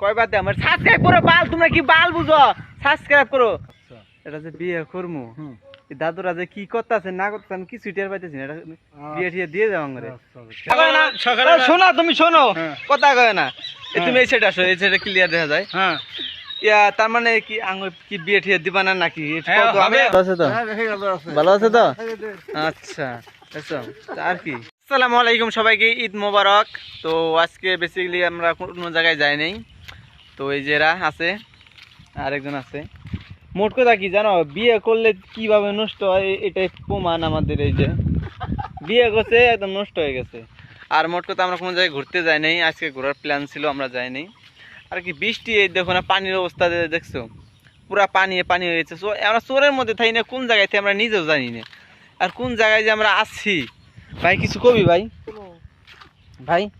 কয়বার দে আমার? সাবস্ক্রাইব করো বাল তোমরা কি বাল বুঝো? সাবস্ক্রাইব করো। এটা যে বিয়ে করমু দাদুরা যে কি করতেছে না করতেছে আমি কিছু টের পাইতেছি না। বিয়ে টিয়ে দিয়ে যাও আমারে। সকালে শোনা তুমি শোনো হ্যাঁ। কথা কয় না। তুমি এই সাইড আসো এই সাইডে ক্লিয়ার দেখা যায়। হ্যাঁ। ইয়া তার মানে কি আঙ্গ কি বিয়ে ঠিয়ে দিবা না নাকি? হ্যাঁ। ভালো আছে তো? হ্যাঁ। ভালো আছে। তো? আচ্ছা আচ্ছা আর কি? আসসালামু আলাইকুম সবাইকে ঈদ মোবারক। তো আজকে বেসিক্যালি আমরা কোনো জায়গায় যাই নাই। তো এই যে এরা আছে আরেকজন আছে। মোট কথা কি জানো? বিয়ে করলে কীভাবে নষ্ট হয় এ- এটাই প্রমাণ আমাদের এই যে। বিয়ে করছে একদম নষ্ট হয়ে গেছে। আর মোট কথা আমরা কোনো জায়গায় ঘুরতে যাই নাই আজকে ঘোরার প্ল্যান ছিল আমরা যাই নাই। আর কি বৃষ্টি এই দেখো না পানির অবস্থা দেখছ। পুরা পানি পানি হয়ে গেছে। আমরা চোরের মধ্যে থাকি না কোন জায়গায় থেকে আমরা নিজেও জানি না। আর কোন জায়গায় যে আমরা আছি? ভাই কিছু কবি ভাই? ভাই?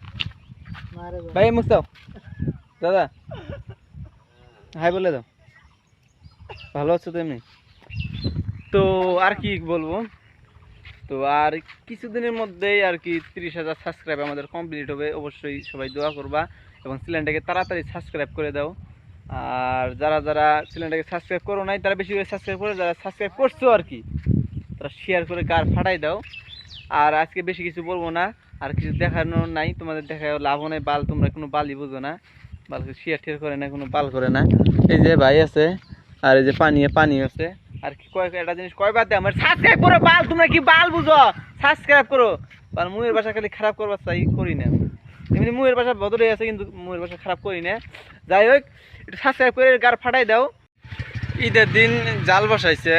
ভাই মুস্তাও দাদা। হাই, বলে দাও। ভালো আছো তো এমনি তো আর কি বলব? তো আর কিছুদিনের মধ্যেই আর কি তিরিশ হাজার সাবস্ক্রাইব আমাদের কমপ্লিট হবে। অবশ্যই সবাই দোয়া করবা এবং চ্যানেলটাকে তাড়াতাড়ি সাবস্ক্রাইব করে দাও। আর যারা যারা চ্যানেলটাকে সাবস্ক্রাইব করো নাই, তারা বেশি করে সাবস্ক্রাইব করে, যারা সাবস্ক্রাইব করছ আর কি, তারা শেয়ার করে কার ফাটাই দাও। আর আজকে বেশি কিছু বলব না। আর কিছু দেখানো নাই, তোমাদের দেখা লাভও নাই, বাল তোমরা কোনো বালই বুঝো না। বাল শেয়ার টেয়ার করে না, কোনো বাল করে না। এই যে ভাই আছে, আর এই যে পানি পানি আছে। আর কি কয়, একটা জিনিস কয়বার দেয় আমার সাবস্ক্রাইব করো বাল, তোমরা কি বাল বুঝো? সাবস্ক্রাইব করো। বাল, মুয়ের ভাষা খালি খারাপ করবার চাই করি না। এমনি মুয়ের ভাষা বদলে আছে, কিন্তু মুয়ের ভাষা খারাপ করি না। যাই হোক, একটু সাবস্ক্রাইব করে গার ফাটাই দাও। ঈদের দিন জাল বসাইছে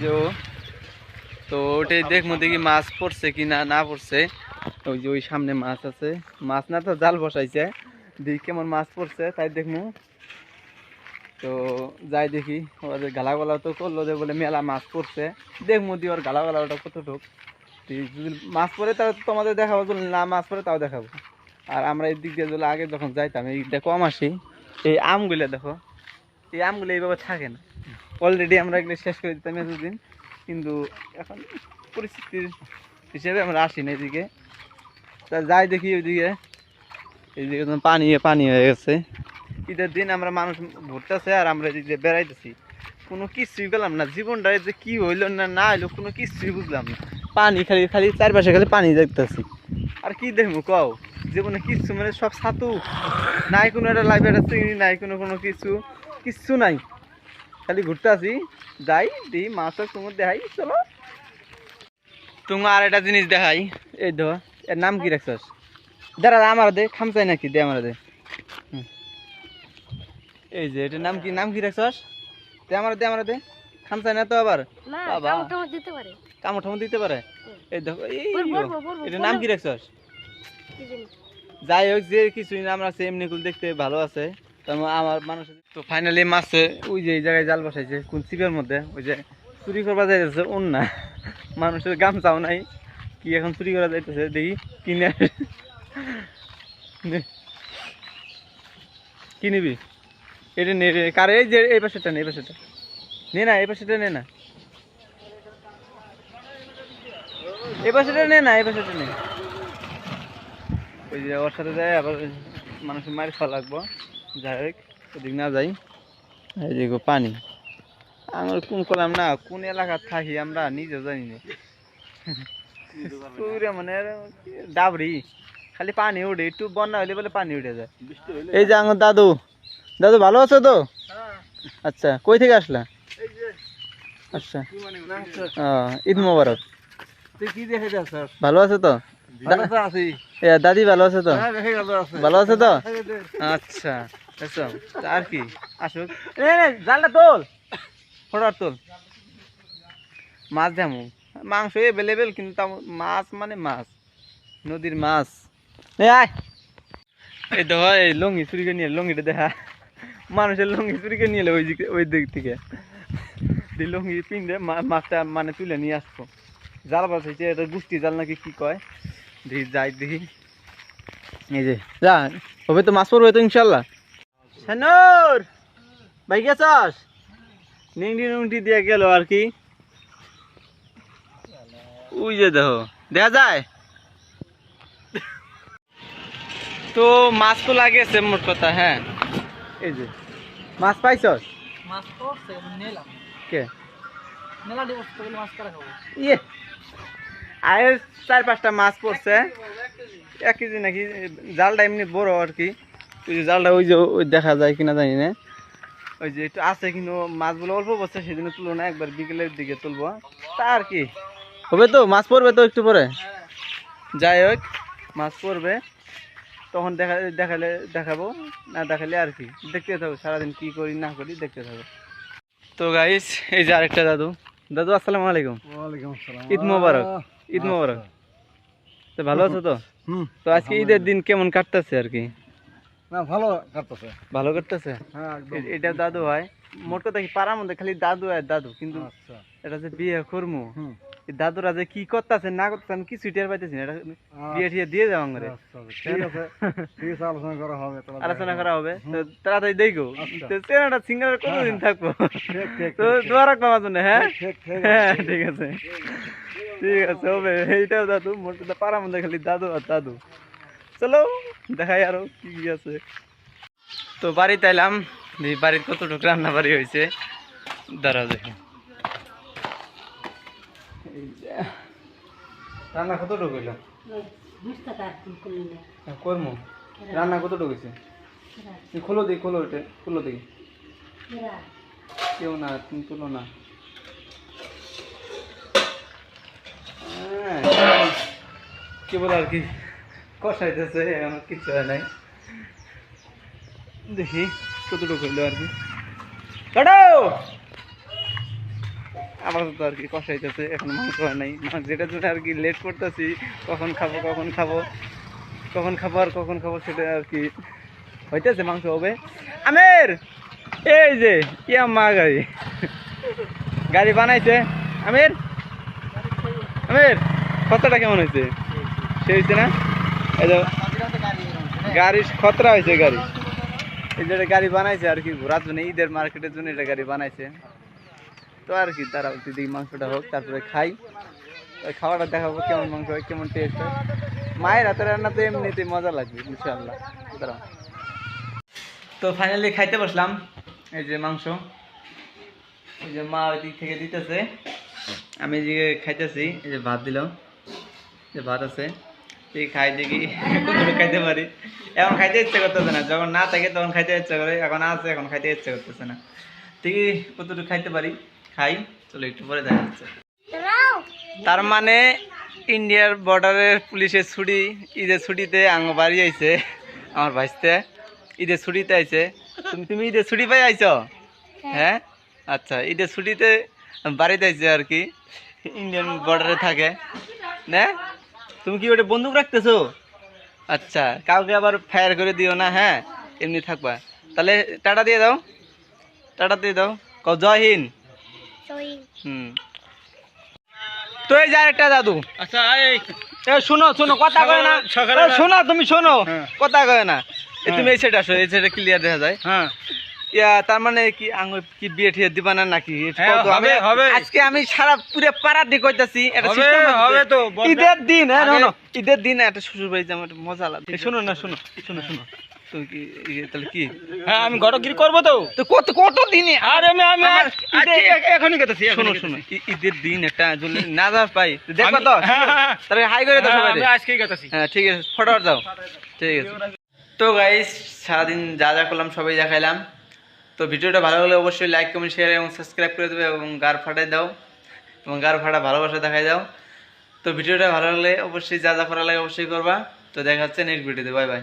যে ও। তো ওটাই দেখব দেখি মাছ পড়ছে কি না না পড়ছে। ওই যে ওই সামনে মাছ আছে। মাছ না তো জাল বসাইছে। দেখি কেমন মাছ পড়ছে, তাই দেখব তো যাই দেখি ওদের গালা গলা তো করল যে বলে মেলা মাছ পড়ছে। দেখব দি ওর গালা গলাটা কতটুক যদি মাছ পড়ে তাহলে তো তোমাদের দেখাবো, যদি না মাছ পড়ে তাও দেখাবো। আর আমরা এই দিক দিয়ে যদি আগে যখন যাইতাম, এই দিকটা কম আসি এই আমগুলো দেখো। এই আমগুলো এইভাবে থাকে না। অলরেডি আমরা এগুলো শেষ করে দিতাম এতদিন, কিন্তু এখন পরিস্থিতির হিসেবে আমরা আসি না এদিকে। তা যাই দেখি ওইদিকে। এইদিকে পানি পানি হয়ে গেছে। ঈদের দিন আমরা মানুষ ঘুরতেছে আর আমরা এদিক বেড়াইতেছি। কোনো কিছুই পেলাম না। জীবনটা যে কি হইল না না হইল, কোনো কিছুই বুঝলাম না। পানি খালি খালি চারপাশে খালি পানি দেখতেছি। আর কি দেখব কও? জীবনে কিচ্ছু মানে সব ছাতু। নাই কোনো একটা লাইফ একটা চিংড়ি নাই কোনো কোনো কিছু। কিচ্ছু নাই। খালি ঘুরতে আসি যাই, দিই মাছ তোমার দেখাই, চলো। তোমার আর একটা জিনিস দেখাই। এই ধর, এর নাম কি রাখছস? দাঁড়া আমার দে খামচাই নাকি দে আমার দে। এই যে এটার নাম কি নাম কি রাখছস? দে আমার দে আমার দে। খামচাই না তো আবার। বাবা। দিতে পারে। কামড় ঠামড় দিতে পারে? এই দেখো এই বল। নাম কি রাখছস? যাই হোক যে কিছুই না আমরা এমনি কুল দেখতে ভালো আছে। তার মানে আমার মানুষ তো ফাইনালি মাছে ওই যে এই জায়গায় জাল বসাইছে কোন চিপের মধ্যে ওই যে চুরি করবা যাইতেছে অন্য মানুষের গামছাও নাই। কি এখন চুরি করা যাইতেছে দেখি কিনে। কি নিবি? এটা নে কার এই যে এই পাশেটা নে এই পাশেটা নে না এই পাশেটা নে না। এই পাশেটা নে না এই পাশেটা নে। ওই যে ওর সাথে যায় আবার মানুষের মারি খাওয়া লাগবো। যাই হোক ওদিক না যাই। এই যে পানি। আমার কোন করলাম না কোন এলাকার থাকি আমরা নিজেও জানি না। মানে ডাবরি। খালি পানি উঠে একটু বন্যা হলে বলে পানি উঠে যায়। এই যে আমার দাদু দাদু ভালো আছো তো? আচ্ছা কই থেকে আসলা? আচ্ছা। ও, ঈদ মোবারক। তুই কি দেখে যাস স্যার? ভালো আছো তো? দাদি ভালো আছে তো? হ্যাঁ দেখে গেল আছে। ভালো আছে তো? আচ্ছা আচ্ছা আর কি? আসুক। জালটা তোল। ফটোর তোল। মাছ দেমু। মাংস এভেলেবেল কিন্তু মাছ মানে মাছ। নদীর মাছ। এই দেখো, এই লঙ্গি চুরি নিয়ে দেখা। মানুষের নিয়ে ওই দিক ওই দিক থেকে। মাছটা মানে তুলে নিয়ে আসব। জাল বাস গুষ্টি জাল নাকি কি কয়? দেখি যাই দেখি। এই যে, যা, হবে তো মাছ পড়বে তো ইনশাল্লাহ। ভাই গেছস? নিংটি নুংটি দিয়ে গেল আর কি। ওই যে দেখো, দেখা যায়? তো মাছ তো লাগেছে মোট কথা হ্যাঁ। এই যে মাছ পাইছস? মাছ পড়ছে নিলাম। কে? মেলা দিবস তো বলে মাছ করা খাব। ইয়ে আয় চার পাঁচটা মাছ পড়ছে এক কেজি নাকি জালটা এমনি বড় আর কি। ওই যে জালটা ওই যে ওই দেখা যায় কিনা জানি না। ওই যে একটু আছে কিন্তু মাছগুলো অল্প বসছে সেদিন তুলো না একবার বিকেলের দিকে তুলবো। তা আর কি। হবে তো মাছ পড়বে তো একটু পরে? যাই হোক মাছ পড়বে। তখন দেখা দেখালে দেখাবো না দেখালে আর কি। দেখতে থাকো সারাদিন কি করি না করি দেখতে থাকো। তো গাইস এই যে আরেকটা দাদু। দাদু আসসালামু আলাইকুম। ঈদ মোবারক ঈদ মোবারক। তো ভালো আছো তো? তো আজকে ঈদের দিন কেমন কাটতেছে আর কি? না ভালো কাটতেছে। ভালো কাটতেছে? হ্যাঁ এটা দাদু হয়। মোট কথা কি পাড়ার মধ্যে খালি দাদু আর দাদু কিন্তু আচ্ছা। এটা যে বিয়ে এই দাদুরা যে কি করতেছে না করতেছে আমি কিছু টের পাইতেছি না। এটা বিয়ে ঠিয়ে দিয়ে যাও আমারে আচ্ছা, আছে। আলোচনা করা হবে আলোচনা করা হবে। তো তাড়াতাড়ি দেখো। আচ্ছা। তো চেনাটা সিঙ্গার কতদিন থাকব? ঠিক ঠিক তো দোয়া রাখব আমার জন্য হ্যাঁ? হ্যাঁ ঠিক আছে। ঠিক আছে হবে। এইটাও দাদু মোট পাড়ার মধ্যে খালি দাদু আর দাদু। চলো দেখাই আরও কি কি আছে। তো বাড়িতে এলাম বাড়ির কতটুকু রান্না বাড়ি হয়েছে দাঁড়া দেখি। যে, রান্না কতটুকু হইল হ্যাঁ, করমু। রান্না কতটুকু হয়েছে খোলো দিই খোলো ওইটা খোলো দিই কেউ না তুমি তুলো না। হ্যাঁ, কি বলে আর কি কষাইতেছে এখন কিচ্ছু হয় নাই। দেখি কতটুকু হইল আর কি। কাটো! আপাতত আর কি কষাইতেছে এখন মাংস হয় নাই। মাংস যেটার জন্য আর কি লেট করতেছি, কখন খাব কখন খাব কখন খাব আর কখন খাব সেটা আর কি হইতেছে, মাংস হবে। আমের, এই যে, ইয়া মা গাড়ি। গাড়ি বানাইছে। আমের আমের খতরা কেমন হয়েছে সে হয়েছে না? এই যে গাড়ি খতরা হয়েছে গাড়ি। এই যে গাড়ি বানাইছে আর কি ঘোরার জন্য, ঈদের মার্কেটের জন্য এটা গাড়ি বানাইছে। তো আর কি তারা দিদি মাংসটা হোক, তারপরে খাই। খাওয়াটা দেখাবো কেমন মাংস হয়, কেমন টেস্ট হয়। মায়ের হাতের রান্না তো এমনিতে মজা লাগবে, ইনশাআল্লাহ। দাঁড়াও। তো ফাইনালি খাইতে বসলাম, এই যে মাংস। এই যে মা ওই দিক থেকে দিতেছে। আমি যে খাইতেছি, এই যে ভাত দিলাম যে ভাত আছে এই খাই দেখি, কতটুকু খাইতে পারি। এখন খাইতে ইচ্ছে করতেছে না, যখন না থাকে তখন খাইতে ইচ্ছে করে, এখন আছে, এখন খাইতে ইচ্ছে করতেছে না। ঠিকই কতটুকু খাইতে পারি। খাই চলো একটু পরে দেখা যাচ্ছে তার মানে ইন্ডিয়ার বর্ডারের পুলিশের ছুটি ঈদের ছুটিতে আঙ্গ বাড়ি আইছে আমার ভাইসতে। ঈদের ছুটিতে আইছে। তুমি তুমি ঈদের ছুটি পাই আইছো? হ্যাঁ? আচ্ছা ঈদের ছুটিতে বাড়িতে আইছে আর কি ইন্ডিয়ান বর্ডারে থাকে। না? তুমি কি ওটা বন্দুক রাখতেছো? আচ্ছা কাউকে আবার ফায়ার করে দিও না হ্যাঁ? এমনি থাকবা। তাহলে টাটা দিয়ে দাও। টাটা দিয়ে দাও। কও জয় হিন্দ। তো এই যে আরেকটা দাদু। আচ্ছা শোনো শোনো কথা কয় না। শোনো তুমি শোনো। হ্যাঁ। কথা কয় না। তুমি হ্যাঁ। এই সাইড আসো এই সাইডে ক্লিয়ার দেখা যায়। হ্যাঁ। ইয়া তার মানে কি কি বিয়ে ঠিয়ে দিবা না নাকি? একটু হবে, হবে। আজকে আমি সারা পুরো পাড়া দিয়ে কইতাছি এটা হবে, হবে তো, ঈদের দিন হ্যাঁ ঈদের দিন একটা শ্বশুর বাড়ি যাব মজা লাগে এ, শোনো না শোনো শোনো শোনো। কি ইয়ে, তাহলে কি? হ্যাঁ আমি করব তো। তো কত কত দিনে? আরে আমি আমি আমার এখনই কেটেছি শোনো শোনো ঈদের দিন একটা যদি না যা পাই তো দেখবা তো? হ্যাঁ, হ্যাঁ। তাহলে হাই করে দাও সবাই। আজকেই কেটেছি হ্যাঁ ঠিক আছে যাও ঠিক আছে। তো গাইস সারাদিন যা যা করলাম সবাই দেখাইলাম। তো ভিডিওটা ভালো লাগলে অবশ্যই লাইক কমেন্ট শেয়ার এবং সাবস্ক্রাইব করে দেবে এবং গার ফাটাই দাও। এবং গার ফাটা ভালোবাসা দেখাই দাও। তো ভিডিওটা ভালো লাগলে অবশ্যই যা যা করা লাগে অবশ্যই করবা। তো দেখা হচ্ছে নেক্সট ভিডিওতে বাই বাই